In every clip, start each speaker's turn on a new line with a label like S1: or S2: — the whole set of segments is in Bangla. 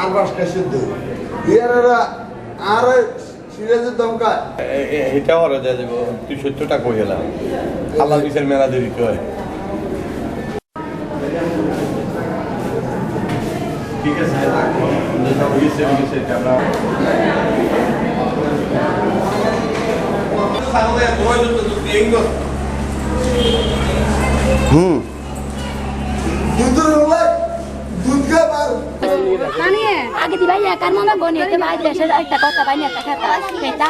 S1: আর পাঁচটা সিদ্ধ ইয়ার আর সিরাজের দমকা
S2: এটা ওরা দিয়ে দেবো তুই সত্তরটা কই আল্লাহ বিচার মেলা দেরিতে হয়। ঠিক আছে
S1: হুম।
S3: আগে দিবাই একার মনে বনি এতে ভাই দেশের একটা কথা পাইনি একটা খেতা সেটা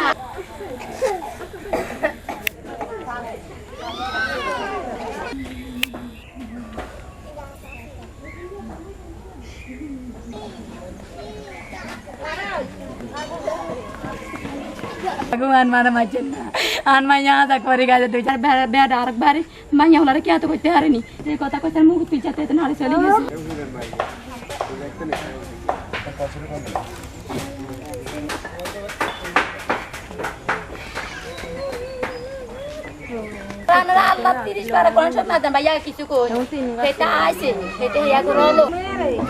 S3: ভগবান মানে মাঝেন না আন মাই यहाँ तक परी गए दुई चार बेड़ बेड़ आरक बारी मैं यहाँ वाला क्या तो कोई तैयार नहीं ये কথা কথা মুখ পিছাতে তো নাড়ে চলে গেছে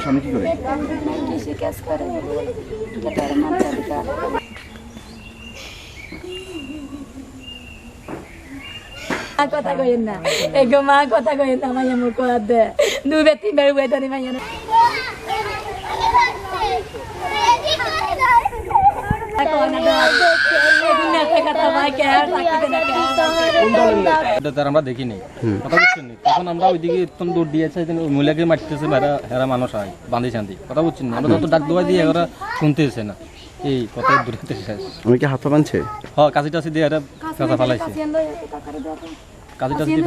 S1: স্বামী কি করে?
S3: করে। কথা কইেন না। এগো মা কথা কইেন না মাইয়া মুখ দে। দুবে তিন বার উবে ধরে মাইয়া
S4: আমরা দেখিনি। কথা বুঝছেন তখন আমরা ওইদিকে একদম দৌড় দিয়েছে মহিলাকে মারতেছে বেড়া হেরা মানুষ হয় বাঁধি শান্তি। কথা বুঝছেন না? আমরা তত ডাক দোয়া দিয়ে এরা শুনতেছে না। এই কথা দূরে শেষ।
S5: উনি কি হাত পা বাঁধছে
S4: কাশি টাসি দিয়ে ফালাইছে। কাশি টাসি দিয়ে